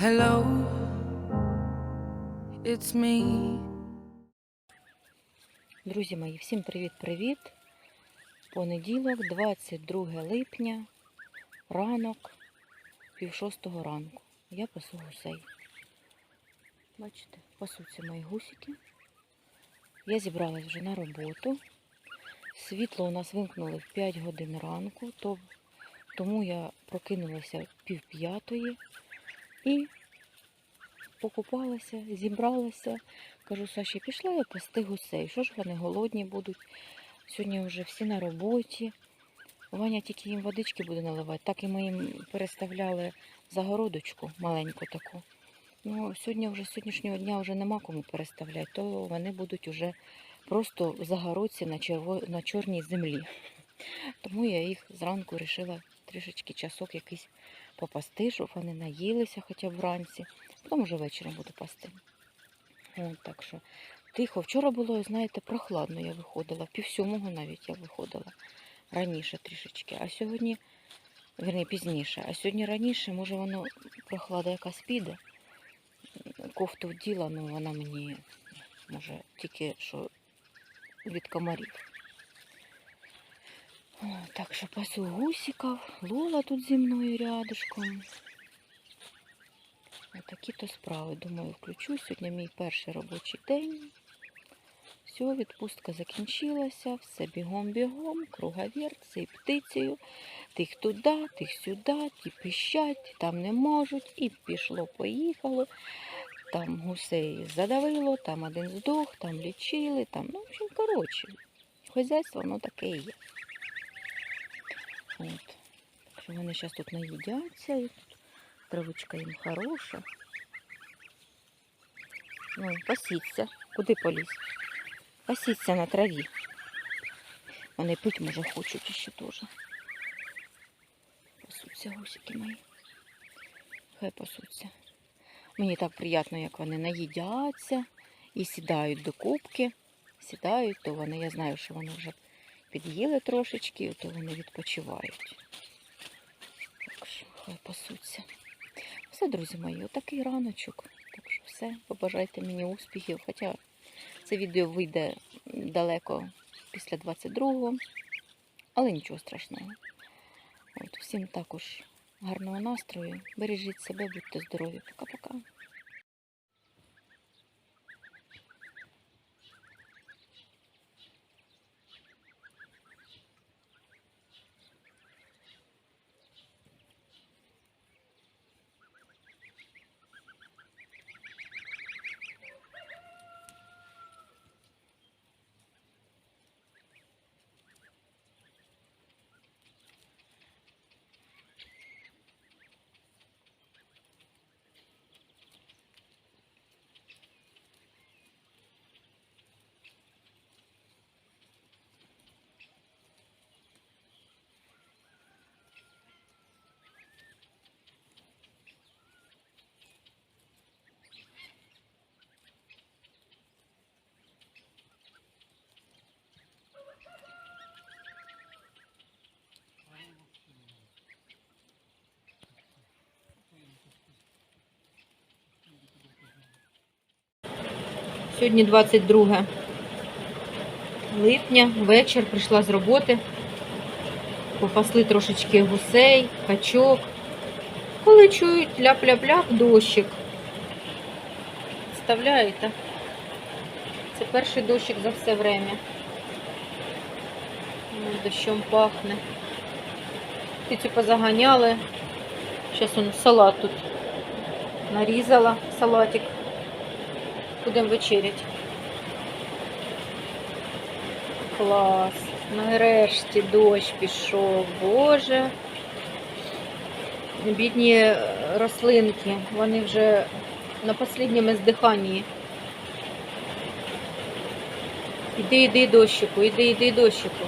Hello, it's me. Друзі мої, всім привіт-привіт! Понеділок, 22 липня, ранок, пів шостого ранку. Я пасу гусей. Бачите, пасуться мої гусики. Я зібралась вже на роботу. Світло у нас вимкнули в 5 годин ранку, тому я прокинулася пів п'ятої і покупалася, зібралася. Кажу, Саші, пішла я пасти гусей. Що ж вони голодні будуть? Сьогодні вже всі на роботі. Ваня тільки їм водички буде наливати. Так і ми їм переставляли загородочку маленьку таку. Ну, сьогодні вже сьогоднішнього дня вже нема кому переставляти, то вони будуть вже просто в загородці на, черво... на чорній землі. Тому я їх зранку вирішила трішечки часок якийсь попасти, щоб вони наїлися хоча б вранці. Потім вже ввечері буду пасти. От, так що тихо. Вчора було, знаєте, прохладно я виходила. Пів сьомого навіть я виходила раніше трішечки. А сьогодні, верні, пізніше, а сьогодні раніше, може воно прохлада якась піде. Кофту вділа, ну вона мені, може, тільки що від комарів. Так що пасу гусиків, Лола тут зі мною рядышком. Отакі то справи. Думаю, включу. Сьогодні мій перший робочий день. Все, відпустка закінчилася, все бігом-бігом, круговерт, і птицею. Тих туди, тих сюди, ті пищать, там не можуть. І пішло, поїхало. Там гусей задавило, там один здох, там лічили, там, ну, в общем, коротше, хазяйство воно таке є. От. Так що вони зараз тут наїдяться, і тут травичка їм хороша. Ну, пасіться. Куди поліз? Пасіться на траві. Вони пить, може, хочуть ще теж. Пасуться гусики мої. Хай пасуться. Мені так приємно, як вони наїдяться і сідають до кубки. Сідають, то вони, я знаю, що вони вже під'їли трошечки, то вони відпочивають. Так що хай пасуться. Все, друзі мої, отакий раночок. Так що все, побажайте мені успіхів. Хоча це відео вийде далеко після 22-го, але нічого страшного. От, всім також гарного настрою. Бережіть себе, будьте здорові. Пока-пока. Сьогодні 22 липня, вечір, прийшла з роботи. Попасли трошечки гусей, качок. Коли чують ляп-ляп-ляп дощик. Вставляєте? Це перший дощик за все время. Дощом пахне. Птицю позаганяли. Зараз он салат тут нарізала, салатик. Будемо вечерять. Клас. Нарешті дощ пішов. Боже. Бідні рослинки. Вони вже на останньому здиханні. Іди, іди, дощику, іди, іди, дощику.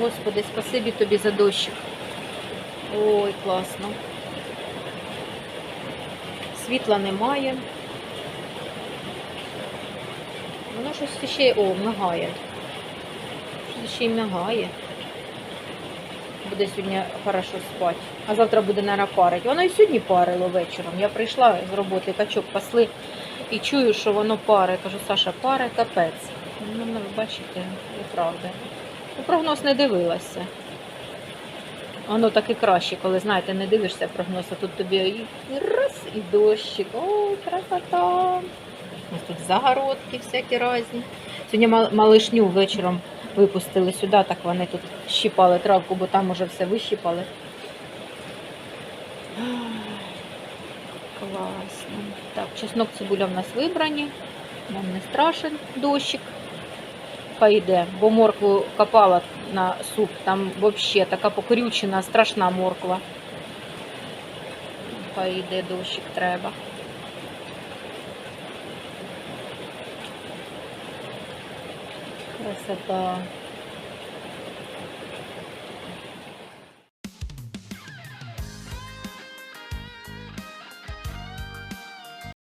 Господи, спасибі тобі за дощик. Ой, класно. Світла немає. Воно щось ще о, мигає. Щось ще й мигає. буде сьогодні хорошо спати. А завтра буде наверное, парить. Воно і сьогодні парило вечором. Я прийшла з роботи, качок пасли і чую, що воно парить. Кажу, Саша, пари капець. Ну, ну, ви бачите, неправда. Ну, прогноз не дивилася. Воно так і краще, коли, знаєте, не дивишся прогноз, а тут тобі і раз, і дощик. О, красота! Ось тут загородки всякі різні. Сьогодні мал- малишню вечором випустили сюди, так вони тут щіпали травку, бо там уже все вищіпали. Класно. Так, чеснок, цибуля в нас вибрані. Нам не страшен дощик. Йде, бо моркву копала на суп, там взагалі така покрючена, страшна морква. Йде дощик треба. Красота.